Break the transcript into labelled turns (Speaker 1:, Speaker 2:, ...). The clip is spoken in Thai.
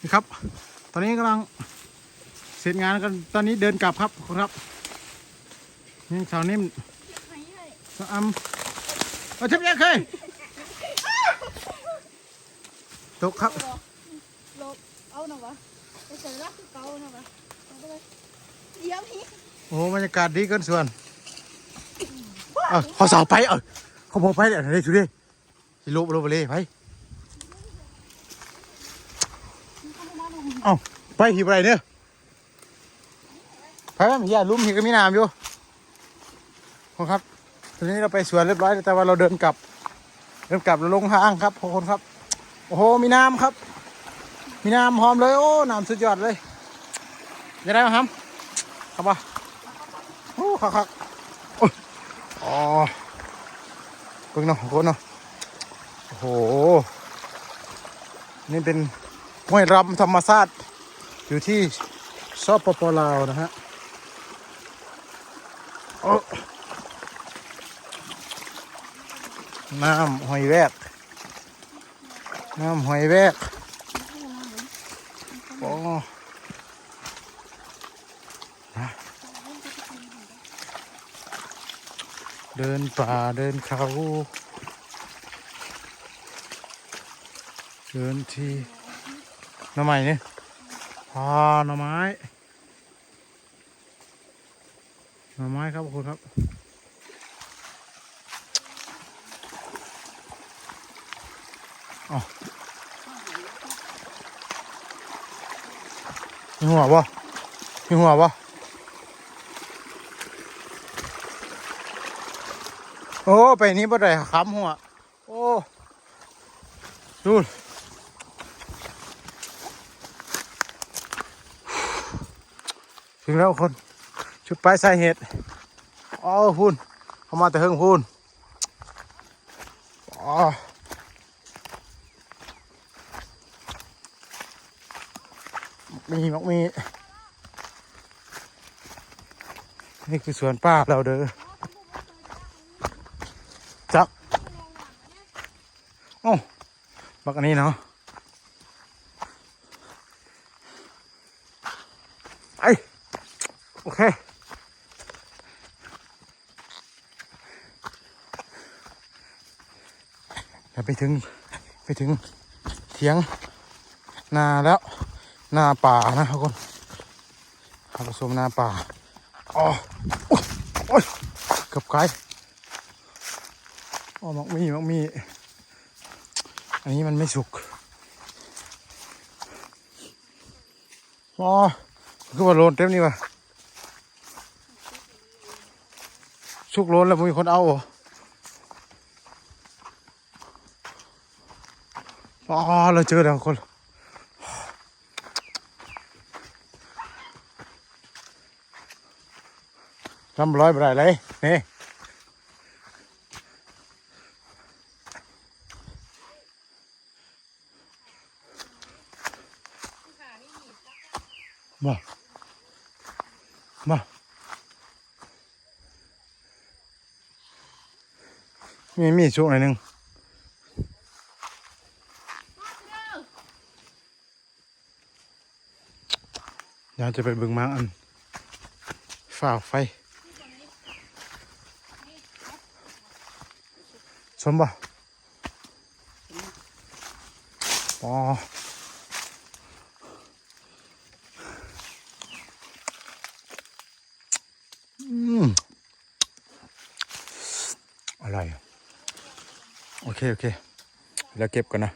Speaker 1: นี่ครับ ตอนนี้กำลังเสร็จงานกัน ตอนนี้เดินกลับครับครับนี่สาวนิ่มสาวอำเอาเชฟยังเคยตกครับ
Speaker 2: ลบเอาหน่อวะไปเสร็จแล้วคือเก่าหน่อวะเยเดี๋ยวพี่
Speaker 1: โอ้บรรยากาศดีเกินส่วนเออขาสาวไปเออเขาบอกไปเดี๋ยวนี้ดูดิสิลุบลุบไปเลยไป เอ้าไปหีบอะไรเนี่ยไปไหมอย่าลุ่มหีก็มีน้ำอยู่คนครับตอนนี้เราไปสวนเรียบร้อยแต่ว่าเราเดินกลับ เดินกลับเราลงห้างครับทุกคนครับ โอ้โหมีน้ำครับ มีน้ำหอมเลยโอ้น้ำสุดยอดเลยยังไงบ้างครับครับป่ะโอ้ครับครับอ๋อเพิ่งเนาะโคนเนาะโอ้โหนี่เป็น ห้วยรำธรรมชาติอยู่ที่ซอปปลาวนะฮะโอ้น้ำหอยแวก น้ำหอยแวกโอ้เดินป่าเดินเขา เดินที่ หน้ำไม้เนี่ยพาหน่อไม้ หน่อไม้ครับคุณครับ อ๋อมีหัวบ่มีหัวบ่โอ้ ไปนี้บ่ได้ค้ำหัว โอ้ดู ถึงแล้วคน ชุดปลายสาเหตุอ๋อพูนเข้ามาแต่เฮิงพูนอ๋อมีมักมี นี่คือสวนป้าเราเด้อจักโอ้บักอันนี้เนาะไอ โอเคเดี๋ยวไปถึงไปถึงเถียงนาแล้วนาป่านะทุกคนเราผสมนาป่าอ๋อโอ้ยกับไกลอ๋อมักมีมักมี อันนี้มันไม่สุกอ๋อคือว่าโลนเต็มนี่วะ สุกโลนแล้วมีคนเอาเหรออ๋อเราเจอแล้วคนทำร้อยไปได้เลยนี่มา มา มีมีชุกหน่อยหนึงเดี๋ยวจะไปบิ่งมังอันฝ่าไฟ สมบ่อ๋ออืมอร่อย โอเค โอเค แล้วเก็บก่อนนะ